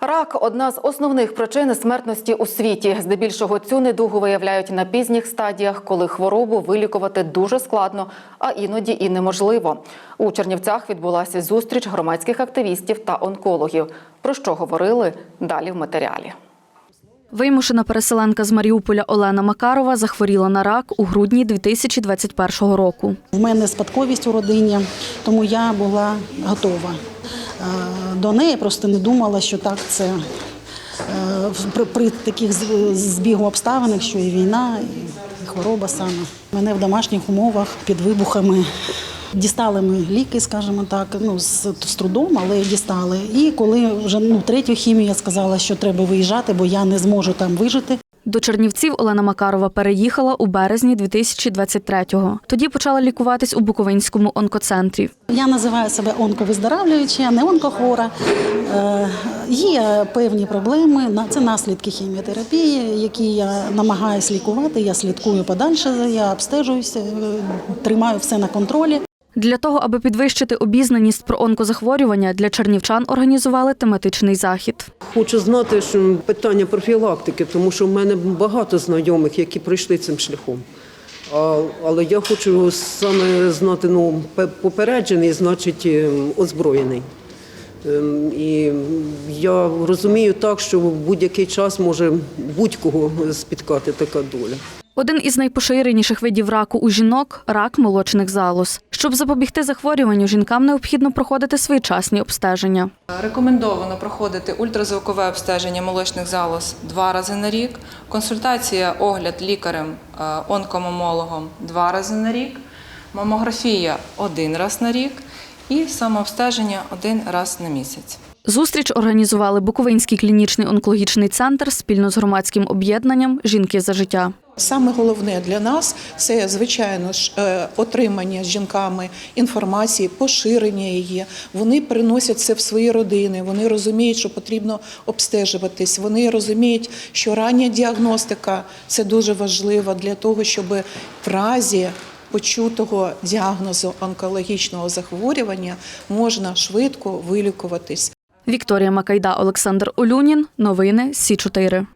Рак одна з основних причин смертності у світі. Здебільшого цю недугу виявляють на пізніх стадіях, коли хворобу вилікувати дуже складно, а іноді і неможливо. У Чернівцях відбулася зустріч громадських активістів та онкологів. Про що говорили далі в матеріалі. Вимушена переселенка з Маріуполя Олена Макарова захворіла на рак у грудні 2021 року. В мене спадковість у родині, тому я була готова до неї. Просто не думала, що так це е, при, при таких збігу обставин, що і війна, і хвороба саме. Мене в домашніх умовах під вибухами. Дістали ми ліки, скажімо так, ну з, з трудом, але дістали. І коли вже ну третю хімію я сказала, що треба виїжджати, бо я не зможу там вижити. До Чернівців Олена Макарова переїхала у березні 2023-го. Тоді почала лікуватись у Буковинському онкоцентрі. Я називаю себе онковиздоравлююча, не онкохвора. Е, Є певні проблеми. Це наслідки хіміотерапії, які я намагаюся лікувати. Я слідкую подальше, я обстежуюся, е, тримаю все на контролі. Для того, аби підвищити обізнаність про онкозахворювання, для чернівчан організували тематичний захід. Хочу знати, що питання профілактики, тому що в мене багато знайомих, які пройшли цим шляхом. Але я хочу саме знати ну, попереджений, значить ем, озброєний. Ем, І я розумію так, що в будь-який час може будь-кого спіткати така доля. Один із найпоширеніших видів раку у жінок рак молочних залоз. Щоб запобігти захворюванню, жінкам необхідно проходити своєчасні обстеження. Рекомендовано проходити ультразвукове обстеження молочних залоз два рази на рік, консультація, огляд лікарем, е, онкомомологом два рази на рік, мамографія один раз на рік і самообстеження один раз на місяць. Зустріч організували Буковинський клінічний онкологічний центр спільно з громадським об'єднанням Жінки за життя. Саме головне для нас це звичайно ж е, отримання з жінками інформації, поширення її. Вони переносять це в свої родини. Вони розуміють, що потрібно обстежуватись. Вони розуміють, що рання діагностика це дуже важливо для того, щоб в разі почутого діагнозу онкологічного захворювання можна швидко вилікуватись. Вікторія Макайда, Олександр Олюнін. Новини Сі 4